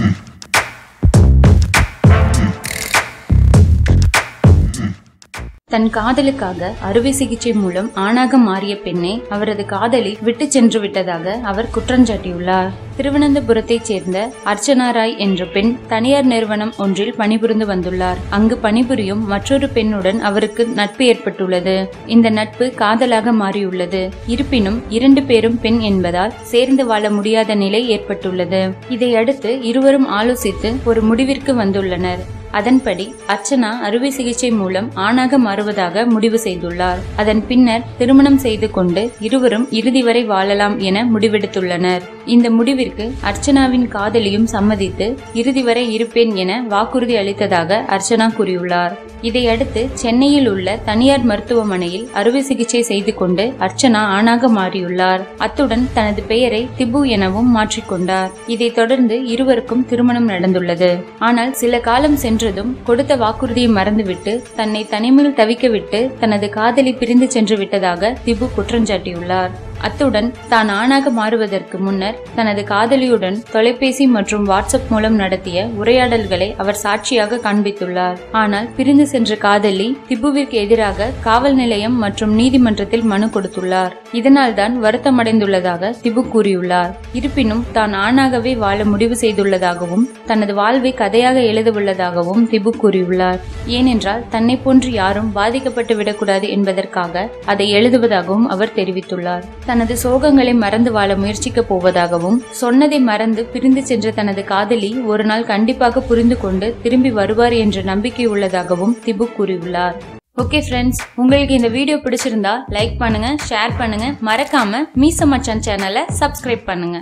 Listen. தன் காதலுக்காக அறுவை சிகிச்சை மூலம் ஆணாக மாறிய பெண்ணை அவரது காதலி விட்டு சென்று விட்டதாக அவர் குற்றஞ்சாட்டியுள்ளார் திருவனந்தபுரத்தைச் சேர்ந்த அர்ச்சனா ராய் என்ற பெண் தனியார் நிறுவனம் ஒன்றில் பணிபுரிந்து வந்துள்ளார். அங்கு பணிபுரியும் மற்றொரு பெண்ணுடன் அவருக்கு நட்பு ஏற்பட்டுள்ளது. இந்த நட்பு காதலாக மாறியுள்ளது. இருப்பினும் இரண்டு பேரும் பெண் என்பதால் சேர்ந்து வாழ முடியாத நிலை ஏற்பட்டுள்ளது. இதையடுத்து இருவரும் ஆலோசித்து ஒரு முடிவிற்கு வந்துள்ளனர். அதன்படி அர்ச்சனா அறுவை சிகிச்சை மூலம் ஆணாக மாறுவதாக முடிவு செய்துள்ளார். அதன் பின்னர் திருமணம் செய்து கொண்டு இருவரும் இறுதி வரை வாழலாம் என முடிவெடுத்துள்ளனர். இந்த முடிவிற்கு அர்ச்சனாவின் காதலியும் சம்மதித்து இறுதி வரை இருப்பேன் என வாக்குறுதி அளித்ததாக அர்ச்சனா கூறியுள்ளார். இதையடுத்து சென்னையில் உள்ள தனியார் மருத்துவமனையில் அறுவை சிகிச்சை செய்து கொண்டு அர்ச்சனா ஆணாக மாறியுள்ளார். அத்துடன் தனது பெயரை திபு எனவும் மாற்றிக்கொண்டார். இதைத் தொடர்ந்து இருவருக்கும் திருமணம் நடந்துள்ளது. ஆனால் சில காலம் சென்று சென்றதும் கொடுத்த வாக்குறுதியை மறந்துவிட்டு தன்னை தனிமையில் தவிக்கவிட்டு தனது காதலி பிரிந்து சென்று விட்டதாக திபு குற்றஞ்சாட்டியுள்ளார் அத்துடன் தான் ஆணாக மாறுவதற்கு முன்னர் தனது காதலியுடன் தொலைபேசி மற்றும் வாட்ஸ்அப் மூலம் நடத்திய உரையாடல்களை அவர் சாட்சியாக காண்பித்துள்ளார். ஆனால் பிரிந்து சென்ற காதலி திபுவிற்கு எதிராக காவல் நிலையம் மற்றும் நீதிமன்றத்தில் மனு கொடுத்துள்ளார். இதனால்தான் வருத்தமடைந்துள்ளதாக திபு கூறியுள்ளார். இருப்பினும் தான் ஆணாகவே வாழ முடிவு செய்துள்ளதாகவும் தனது வாழ்வை கதையாக எழுதவுள்ளதாகவும் திபு கூறியுள்ளார். ஏனென்றால் தன்னை போன்று யாரும் பாதிக்கப்பட்டு விடக்கூடாது என்பதற்காக அதை எழுதுவதாகவும் அவர் தெரிவித்துள்ளார். தனது சோகங்களை மறந்து வாழ முயற்சிக்கப் போவதாகவும் சொன்னதை மறந்து பிரிந்து சென்ற தனது காதலி ஒரு நாள் கண்டிப்பாக புரிந்து கொண்டு திரும்பி வருவார் என்ற நம்பிக்கை உள்ளதாகவும் திபு கூறியுள்ளார். ஓகே ஃப்ரெண்ட்ஸ் உங்களுக்கு இந்த வீடியோ பிடிச்சிருந்தா லைக் பண்ணுங்க ஷேர் பண்ணுங்க. மறக்காம மீச மச்சான் சேனலை சப்ஸ்கிரைப் பண்ணுங்க.